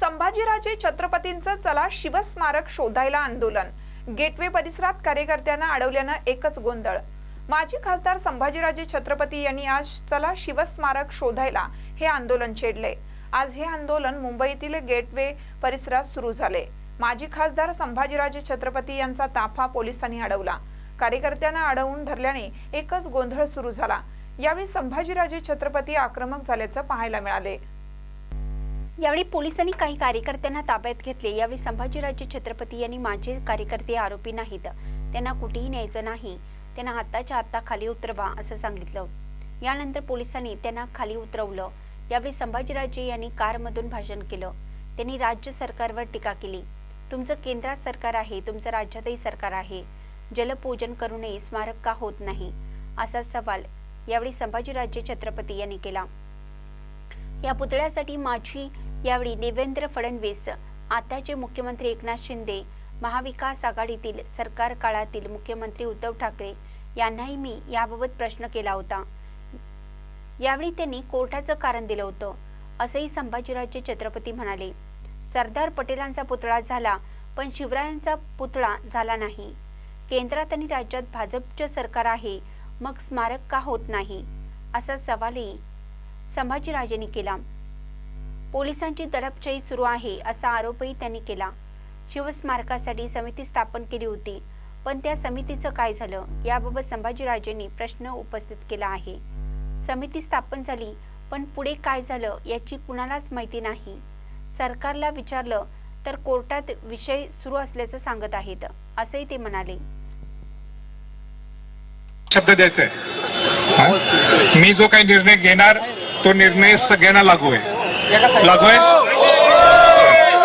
संभाजीराजे छत्रपतींचं चला शिवस्मारक शोधायला आंदोलन. गेटवे परिसरात कार्यकर्त्यांना अडवल्यानं एकच गोंधळ. माजी खासदार संभाजीराजे छत्रपती यांनी आज चला शिवस्मारक शोधायला हे आंदोलन छेडले. आज हे आंदोलन मुंबईतील गेटवे परिसरात सुरू झाले. माजी खासदार संभाजीराजे छत्रपती यांचा ताफा पोलिसांनी अडवला. कार्यकर्त्यांना अडवून धरल्याने एकच गोंधळ सुरू झाला. यावेळी संभाजीराजे छत्रपती आक्रमक झाल्याचं पाहायला मिळाले. यावेळी पोलिसांनी काही कार्यकर्त्यांना ताब्यात घेतले. यावेळी संभाजीराजे छत्रपती यांनी माझे कार्यकर्ते आरोपी नाहीत. त्यांना कुठेही न्यायचं नाही. त्यांना आत्ताच्या आत्ता खाली उतरवा असं सांगितलं. यानंतर पोलिसांनी त्यांना खाली उतरवलं. यावेळी संभाजीराजे यांनी कारमधून भाषण केलं. त्यांनी राज्य सरकारवर टीका केली. तुमचं केंद्रात सरकार आहे तुमचं राज्यातही सरकार आहे. जलपूजन करू नये स्मारक का होत नाही? असा सवाल यावेळी संभाजीराजे छत्रपती यांनी केला. या पुतळ्यासाठी माझी यावेळी देवेंद्र फडणवीस आताचे मुख्यमंत्री एकनाथ शिंदे महाविकास आघाडीतील सरकार काळातील मुख्यमंत्री उद्धव ठाकरे यांनाही मी याबाबत प्रश्न केला होता. यावेळी त्यांनी कोर्टाचं कारण दिलं होतं असंही संभाजीराजे छत्रपती म्हणाले. सरदार पटेलांचा पुतळा झाला पण शिवरायांचा पुतळा झाला नाही. केंद्रात आणि राज्यात भाजपचं सरकार आहे मग स्मारक का होत नाही? असा सवालही संभाजीराजेंनी केला. पोलिसांची दडपशाही सुरू आहे असा आरोपही त्यांनी केला. शिवस्मारकासाठी समिती स्थापन केली होती पण त्या समितीचं काय झालं याबाबत संभाजीराजेंनी प्रश्न उपस्थित केला आहे. समिती स्थापन झाली पण पुढे काय झालं याची कुणालाच माहिती नाही. सरकारला विचारलं तर कोर्टात विषय सुरू असल्याचं सांगत आहेत असंही ते म्हणाले. शब्द द्यायचा मी जो काही निर्णय घेणार तो निर्णय सगळ्यांना लागू आहे. लागू आहे?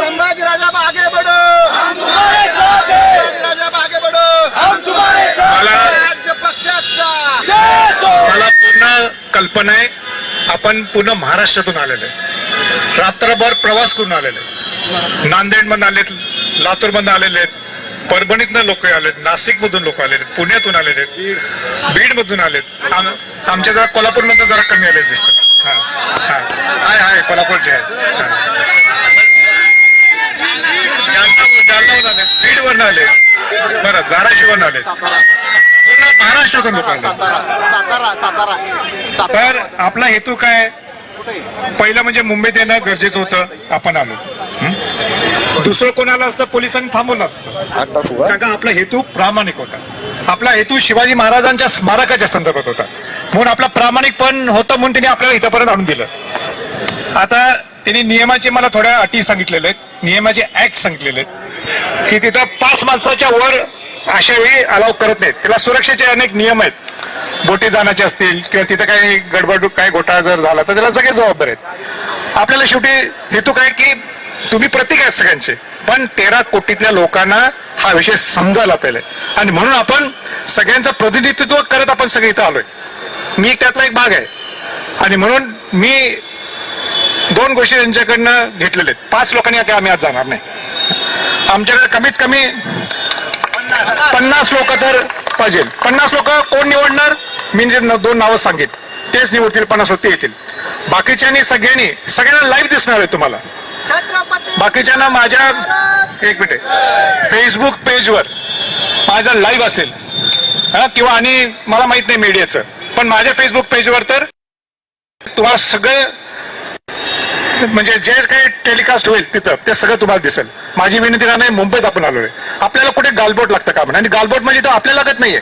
संभाजी राजा आगे बढ़ो हम तुम्हारे साथ हैं। राजा आगे बढ़ो हम तुम्हारे साथ मला- पूर्ण कल्पना आहे. आपण पूर्ण महाराष्ट्रातून आलेले आहे. रात्रभर प्रवास करून आलेले आहे. नांदेडमधून आलेत लातूरमधून आलेले आहेत. परभणीतनं लोक आलेत नाशिक मधून लोक आलेले आहेत पुण्यातून आलेले आहेत. बीड मधून आलेत. आम- आमच्या जरा कोल्हापूरमधून जरा कमी हा, हा. आहे आहे कोल्हापूरचे आहे आले. आले. बरं धाराशिवरून आले. महाराष्ट्रातून लोक आले सातारा सातारा सातारा. तर आपला हेतू काय? पहिलं म्हणजे मुंबईत येणं गरजेचं होतं. आपण आलो? दुसरं कोणाला असतं पोलिसांनी थांबवलं असतं आपला हेतू प्रामाणिक होता. आपला हेतू शिवाजी महाराजांच्या स्मारकाच्या संदर्भात होता. म्हणून आपला प्रामाणिक पण होतं म्हणून त्यांनी आपल्याला इथंपर्यंत आणून दिलं. आता त्यांनी नियमाचे मला थोड्या अटी सांगितलेले आहेत. नियमाचे ऍक्ट सांगितलेले आहेत. की तिथं पाच माणसाच्या वर अशा वेळी अलाव करत नाहीत. त्याला सुरक्षेचे अनेक नियम आहेत. बोटी जाण्याचे असतील किंवा तिथं काही गडबड काही घोटाळा जर झाला तर त्याला सगळे जबाबदार आहेत. आपल्याला शेवटी हेतू काय की तुम्ही प्रतीक आहेत सगळ्यांचे. पण तेरा कोटीतल्या लोकांना हा विषय समजायला पाहिजे. आणि म्हणून आपण सगळ्यांचं प्रतिनिधित्व करत आपण सगळे इथं आलोय. मी त्यातला एक भाग आहे. आणि म्हणून मी दोन गोष्टी त्यांच्याकडनं घेतलेल्या आहेत. पाच लोकांनी आता आम्ही आज जाणार नाही. आमच्याकडे कमीत कमी पन्नास लोक तर पाहिजे. पन्नास लोक कोण निवडणार? मी जे दोन नावं सांगेन. तेच निवडतील पन्नास लोक ते येतील. बाकीच्यांनी सगळ्यांनी सगळ्यांना लाईव्ह दिसणार आहे तुम्हाला. बाकीच्यांना माझ्या एक मिनिट फेसबुक पेजवर माझा लाईव्ह असेल. हा किंवा आणि मला माहीत नाही मीडियाचं पण माझ्या फेसबुक पेजवर तर तुम्हाला सगळं म्हणजे जे काही टेलिकास्ट होईल तिथं ते सगळं तुम्हाला दिसेल. माझी विनंती का नाही मुंबईत आपण आलोय. आपल्याला कुठे गालबोट लागतं का म्हणून? आणि गालबोट म्हणजे तो आपल्याला लागत नाहीये.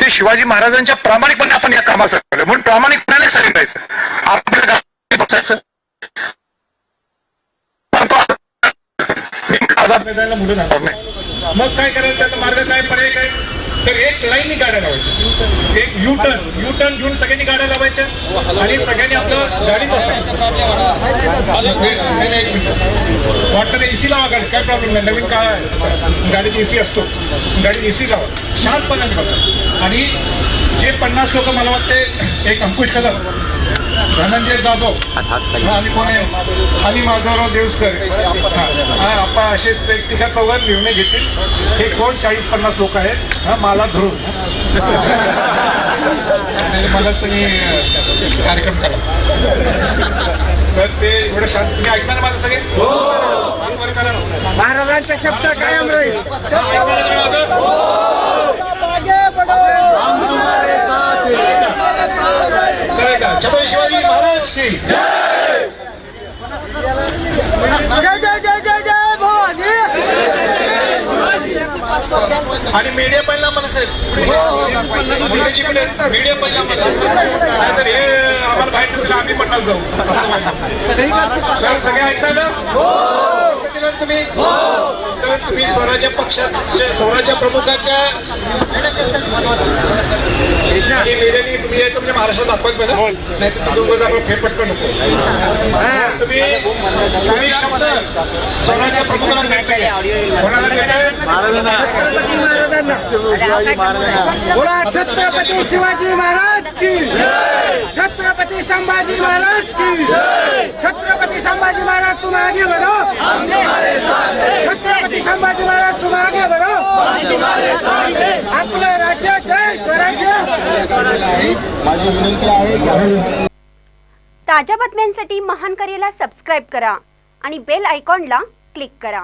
ते शिवाजी महाराजांच्या प्रामाणिकपणे आपण या कामाचं केलं म्हणून प्रामाणिकपणे सांगायचं. आपल्या बसायचं. मुलं मग काय करायला त्याचा मार्ग काय? पर्याय काय? तर एक लाईननी गाड्या लावायच्या. एक यू टर्न यू टर्न घेऊन सगळ्यांनी गाड्या लावायच्या आणि सगळ्यांनी आपलं गाडीत बसायचं. वाटतं एसी लावा गाडी काय प्रॉब्लेम नाही. नवीन काळ आहे गाडीची एसी असतो. गाडीची एसी लावा. शांतपणाने बसा. आणि जे पन्नास लोक मला वाटते एक अंकुश कदम धनंजय जाधव. हा, आणि कोण आहे? आणि माधवराव देवसकर. हा, हा, आपा असेच एक तिघा चौघात निर्णय घेतील. हे कोण? चाळीस पन्नास लोक आहेत. हा मला धरून. मलाच तुम्ही कार्यक्रम करा. तर ते एवढं शांत तुम्ही ऐकणार माझं सगळे? करा. महाराजांचा शब्द कायम राहील चला का छत्रपती शिवाजी महाराज की जय जय जय जय जय भवानी! आणि मीडिया पहिला मला साहेब मुंडेची कडे मीडिया पहिला मला. नाहीतर हे आम्हाला बाहेर ठेवतील आम्ही पन्नास जाऊ. असं तर सगळे ऐकता ना? ना तुम्ही? तुम्ही स्वराज्य पक्षाच्या स्वराज्य प्रमुखाच्या तुम्ही यायचं म्हणजे महाराष्ट्रात दाखवायला पाहिजे नाही तर दोन आपण फेरपटकन नको. तुम्ही तुम्ही शब्द स्वराज्य प्रमुखाला देताय. कोणाला देताय? बोला छत्रपती शिवाजी महाराज की छत्रपती संभाजी महाराज की छत्रपती संभाजी महाराज तुम आगे बढ़ो छत्रपती संभाजी महाराज तुम आगे बढ़ो आपलं राज्य जय स्वराज्य. ताज्या बातम्यांसाठी महान करेला सबस्क्राईब करा आणि बेल आयकॉनला क्लिक करा.